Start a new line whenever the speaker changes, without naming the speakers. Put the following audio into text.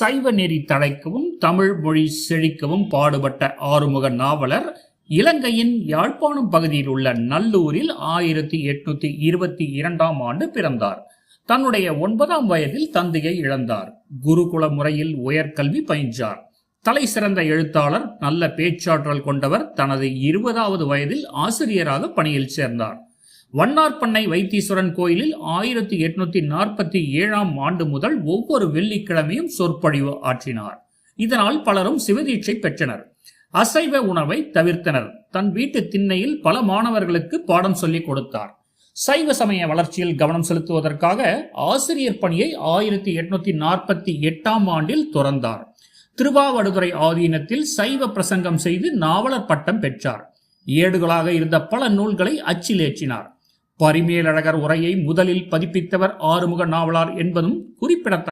சைவ நெறி தழைக்கவும் தமிழ் மொழி செழிக்கவும் பாடுபட்ட ஆறுமுக நாவலர் இலங்கையின் யாழ்ப்பாணம் பகுதியில் உள்ள நல்லூரில் ஆயிரத்தி எட்நூத்தி இருபத்தி இரண்டாம் ஆண்டு பிறந்தார். தன்னுடைய ஒன்பதாம் வயதில் தந்தையை இழந்தார். குருகுல முறையில் உயர்கல்வி பயின்றார். தலை சிறந்த எழுத்தாளர் நல்ல பேச்சாற்றல் கொண்டவர் தனது இருபதாவது வயதில் ஆசிரியராக பணியில் சேர்ந்தார். வண்ணார்பண்ணை வைத்தீஸ்வரன் கோயிலில் ஆயிரத்தி எட்நூத்தி நாற்பத்தி ஏழாம் ஆண்டு முதல் ஒவ்வொரு வெள்ளிக்கிழமையும் சொற்பொழிவு ஆற்றினார். இதனால் பலரும் சிவதீட்சை பெற்றனர். அசைவ உணவை தவிர்த்தனர். தன் வீட்டு திண்ணையில் பல மாணவர்களுக்கு பாடம் சொல்லிக் கொடுத்தார். சைவ சமய வளர்ச்சியில் கவனம் செலுத்துவதற்காக ஆசிரியர் பணியை ஆயிரத்தி எட்நூத்தி நாற்பத்தி எட்டாம் ஆண்டில் துறந்தார் திருவாவடுதுறை ஆதீனத்தில் சைவ பிரசங்கம் செய்து நாவலர் பட்டம் பெற்றார். ஏடுகளாக இருந்த பல நூல்களை அச்சிலேற்றினார். பரிமேலழகர் உரையை முதலில் பதிப்பித்தவர் ஆறுமுக நாவலார் என்பதும் குறிப்பிடத்தக்க